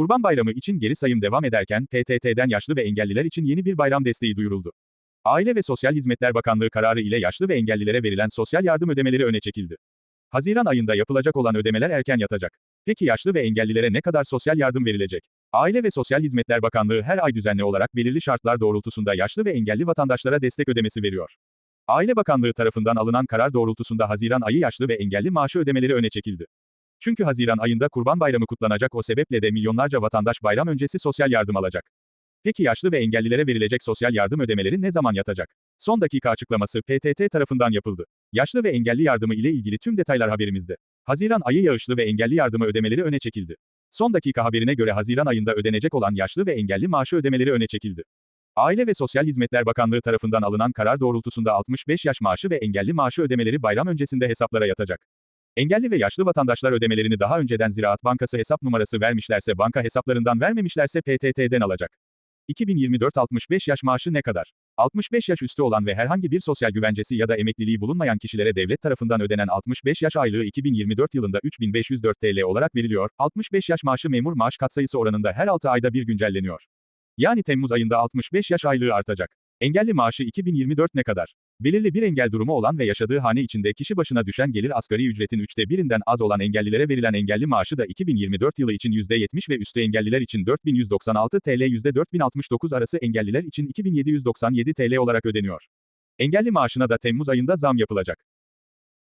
Kurban Bayramı için geri sayım devam ederken PTT'den yaşlı ve engelliler için yeni bir bayram desteği duyuruldu. Aile ve Sosyal Hizmetler Bakanlığı kararı ile yaşlı ve engellilere verilen sosyal yardım ödemeleri öne çekildi. Haziran ayında yapılacak olan ödemeler erken yatacak. Peki yaşlı ve engellilere ne kadar sosyal yardım verilecek? Aile ve Sosyal Hizmetler Bakanlığı her ay düzenli olarak belirli şartlar doğrultusunda yaşlı ve engelli vatandaşlara destek ödemesi veriyor. Aile Bakanlığı tarafından alınan karar doğrultusunda Haziran ayı yaşlı ve engelli maaşı ödemeleri öne çekildi. Çünkü Haziran ayında Kurban Bayramı kutlanacak o sebeple de milyonlarca vatandaş bayram öncesi sosyal yardım alacak. Peki yaşlı ve engellilere verilecek sosyal yardım ödemeleri ne zaman yatacak? Son dakika açıklaması PTT tarafından yapıldı. Yaşlı ve engelli yardımı ile ilgili tüm detaylar haberimizde. Haziran ayı yağışlı ve engelli yardımı ödemeleri öne çekildi. Son dakika haberine göre Haziran ayında ödenecek olan yaşlı ve engelli maaşı ödemeleri öne çekildi. Aile ve Sosyal Hizmetler Bakanlığı tarafından alınan karar doğrultusunda 65 yaş maaşı ve engelli maaşı ödemeleri bayram öncesinde hesaplara yatacak. Engelli ve yaşlı vatandaşlar ödemelerini daha önceden Ziraat Bankası hesap numarası vermişlerse banka hesaplarından vermemişlerse PTT'den alacak. 2024 65 yaş maaşı ne kadar? 65 yaş üstü olan ve herhangi bir sosyal güvencesi ya da emekliliği bulunmayan kişilere devlet tarafından ödenen 65 yaş aylığı 2024 yılında 3504 TL olarak veriliyor. 65 yaş maaşı memur maaş katsayısı oranında her 6 ayda bir güncelleniyor. Yani Temmuz ayında 65 yaş aylığı artacak. Engelli maaşı 2024 ne kadar? Belirli bir engel durumu olan ve yaşadığı hane içinde kişi başına düşen gelir asgari ücretin üçte birinden az olan engellilere verilen engelli maaşı da 2024 yılı için %70 ve üstü engelliler için 4196 TL %4069 arası engelliler için 2797 TL olarak ödeniyor. Engelli maaşına da Temmuz ayında zam yapılacak.